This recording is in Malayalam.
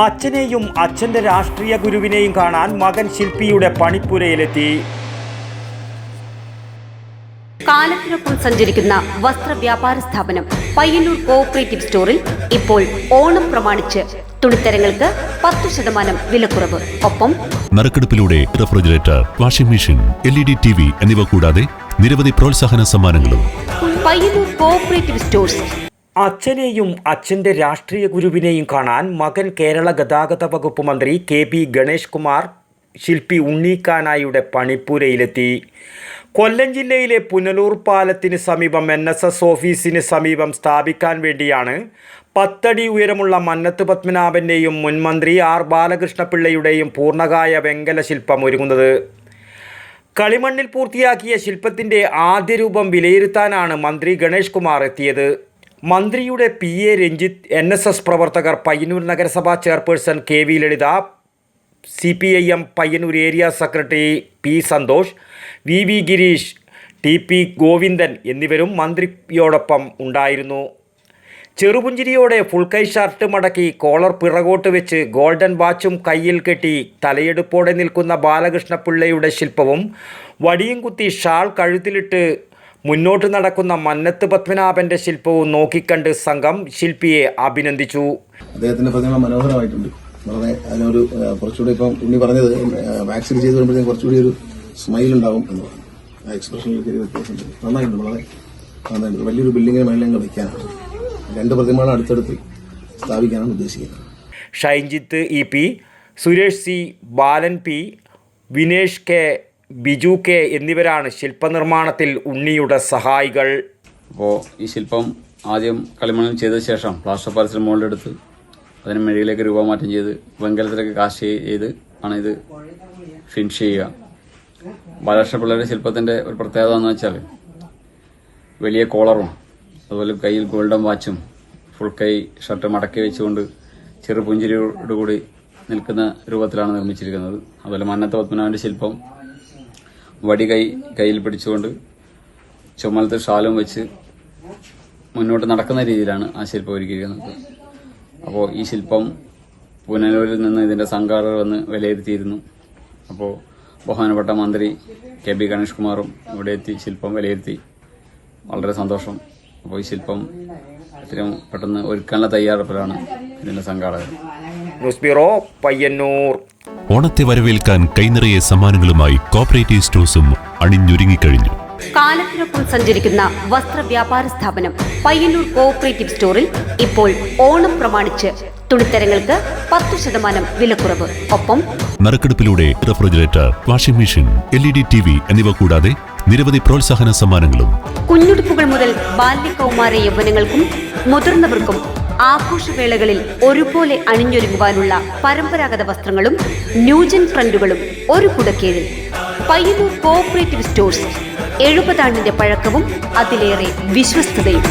അച്ഛനെയും അച്ഛന്റെ രാഷ്ട്രീയ ഗുരുവിനെയും കാണാൻ മകൻ ശില്പിയുടെ പണിപ്പുരയിലെത്തി. കാലത്തിനൊപ്പം സഞ്ചരിക്കുന്ന വസ്ത്രവ്യാപാര സ്ഥാപനം പയ്യന്നൂർ കോഓപ്പറേറ്റീവ് സ്റ്റോറിൽ ഇപ്പോൾ ഓണം പ്രമാണിച്ച് തുണിത്തരങ്ങൾക്ക് പത്ത് ശതമാനം വിലക്കുറവ്. ഒപ്പം നറുക്കെടുപ്പിലൂടെ refrigerator washing machine L E D T V എന്നിവ കൂടാതെ നിരവധി പ്രോത്സാഹന സമ്മാനങ്ങളും. പയ്യന്നൂർ കോഓപ്പറേറ്റീവ് സ്റ്റോഴ്സ് അച്ഛനെയും അച്ഛന്റെ രാഷ്ട്രീയ ഗുരുവിനെയും കാണാൻ മകൻ കേരള ഗതാഗത വകുപ്പ് മന്ത്രി കെ പി ഗണേഷ് കുമാർ ശില്പി ഉണ്ണിക്കാനായിയുടെ പണിപ്പുരയിലെത്തി. കൊല്ലം ജില്ലയിലെ പുനലൂർ പാലത്തിന് സമീപം എൻ എസ് എസ് ഓഫീസിന് സമീപം സ്ഥാപിക്കാൻ വേണ്ടിയാണ് പത്തടി ഉയരമുള്ള മന്നത്ത് പത്മനാഭന്റെയും മുൻമന്ത്രി ആർ ബാലകൃഷ്ണപിള്ളയുടെയും പൂർണകായ വെങ്കല ശില്പം ഒരുങ്ങുന്നത്. കളിമണ്ണിൽ പൂർത്തിയാക്കിയ ശില്പത്തിന്റെ ആദ്യ രൂപം വിലയിരുത്താനാണ് മന്ത്രി ഗണേഷ് കുമാർ എത്തിയത്. മന്ത്രിയുടെ P A Ranjith N S S പ്രവർത്തകർ പയ്യന്നൂർ നഗരസഭാ chairperson K V Lalitha C P I M Payyanur area secretary P Santhosh V V Gireesh T P Govindan എന്നിവരും മന്ത്രിയോടൊപ്പം ഉണ്ടായിരുന്നു. ചെറുപുഞ്ചിരിയോടെ കൈ ഷർട്ട് മടക്കി കോളർ പിറകോട്ട് വെച്ച് ഗോൾഡൻ വാച്ചും കയ്യിൽ കെട്ടി തലയെടുപ്പോടെ നിൽക്കുന്ന ബാലകൃഷ്ണപിള്ളയുടെ ശില്പവും വടിയും കുത്തി ഷാൾ കഴുത്തിലിട്ട് മുന്നോട്ട് നടക്കുന്ന മന്നത്ത് പത്മനാഭന്റെ ശില്പവും നോക്കിക്കണ്ട് സംഘം ശില്പിയെ അഭിനന്ദിച്ചു. അദ്ദേഹത്തിന്റെ പ്രതിമ മനോഹരമായിട്ടുണ്ട്. വളരെ അതിനൊരു കുറച്ചുകൂടി ഇപ്പം ഉണ്ണി പറഞ്ഞത് വാക്സിൻ ചെയ്ത് വരുമ്പോഴത്തേക്കും കുറച്ചുകൂടി ഒരു സ്മൈൽ ഉണ്ടാവും എന്ന് പറഞ്ഞു. ആ എക്സ്പ്രഷനിൽ വ്യത്യാസമുണ്ട് നന്നായിട്ടുണ്ട് വളരെ നന്നായിട്ടുണ്ട്. വലിയൊരു ബിൽഡിങ്ങിന് മേളിലങ്ങ് വയ്ക്കാനാണ് രണ്ട് പ്രതിമകൾ അടുത്തടുത്ത് സ്ഥാപിക്കാനാണ് ഉദ്ദേശിക്കുന്നത്. Shainjith E P Suresh C Balan P Vinesh K Biju K എന്നിവരാണ് ശില്പനിർമ്മാണത്തിൽ ഉണ്ണിയുടെ സഹായികൾ. അപ്പോൾ ഈ ശില്പം ആദ്യം കളിമണ്ണിൽ ചെയ്ത ശേഷം പ്ലാസ്റ്റർ പാലസിൽ മുകളിലെടുത്ത് അതിന് മെഴുകിലേക്ക് രൂപമാറ്റം ചെയ്ത് വെങ്കലത്തിലേക്ക് കാശ് ചെയ്ത് ആണ് ഇത് ഫിനിഷ് ചെയ്യുക. ബാലകൃഷ്ണ പിള്ളയുടെ ശില്പത്തിന്റെ ഒരു പ്രത്യേകത എന്ന് വെച്ചാൽ വലിയ കോളറും അതുപോലെ കയ്യിൽ ഗോൾഡൻ വാച്ചും ഫുൾ കൈ ഷർട്ട് മടക്കി വെച്ചുകൊണ്ട് ചെറു പുഞ്ചിരിയോടുകൂടി നിൽക്കുന്ന രൂപത്തിലാണ് നിർമ്മിച്ചിരിക്കുന്നത്. അതുപോലെ മന്നത്ത പത്മനാഭന്റെ ശില്പം വടി കൈ കയ്യിൽ പിടിച്ചുകൊണ്ട് ചുമലത്ത് ഷാലും വെച്ച് മുന്നോട്ട് നടക്കുന്ന രീതിയിലാണ് ആ ശില്പം ഒരുക്കിയിരിക്കുന്നത്. അപ്പോൾ ഈ ശില്പം പുനലൂരിൽ നിന്ന് ഇതിന്റെ സംഘാടകർ വന്ന് വിലയിരുത്തിയിരുന്നു. അപ്പോൾ ബഹുമാനപ്പെട്ട മന്ത്രി കെ ബി ഗണേഷ് കുമാറും ഇവിടെ എത്തി ശില്പം വിലയിരുത്തി. വളരെ സന്തോഷം. അപ്പോൾ ഈ ശില്പം ഇത്രയും പെട്ടെന്ന് ഒരുക്കാനുള്ള തയ്യാറെടുപ്പിലാണ് ഇതിന്റെ സംഘാടകർ. News bureau Payyanur. ഓണത്തെ വരവേൽക്കാൻ കൈനിറയെ സമ്മാനങ്ങളുമായി കോപ്പറേറ്റീവ് സ്റ്റോഴ്സും അണിഞ്ഞൊരുങ്ങിക്കഴിഞ്ഞു. കാലത്തിനൊപ്പം സഞ്ചരിക്കുന്ന വസ്ത്ര വ്യാപാര സ്ഥാപനം പയ്യന്നൂർ കോഓപ്പറേറ്റീവ് സ്റ്റോറിൽ ഇപ്പോൾ ഓണം പ്രമാണിച്ച് തുണിത്തരങ്ങൾക്ക് പത്തു ശതമാനം വിലക്കുറവ്. ഒപ്പം നറുക്കെടുപ്പിലൂടെ refrigerator washing machine L E D T V എന്നിവ കൂടാതെ നിരവധി പ്രോത്സാഹന സമ്മാനങ്ങളും കുഞ്ഞുടുപ്പുകൾ മുതൽ ബാല്യകൗമാര യൗവനങ്ങൾക്കും മുതിർന്നവർക്കും ആഘോഷവേളകളിൽ ഒരുപോലെ അണിഞ്ഞൊരുങ്ങുവാനുള്ള പരമ്പരാഗത വസ്ത്രങ്ങളും ന്യൂജൻ ട്രെൻഡുകളും ഒരു കുടക്കീഴിൽ. Payyanur cooperative stores. എഴുപതാണ്ടിന്റെ പഴക്കവും അതിലേറെ വിശ്വസ്തതയും.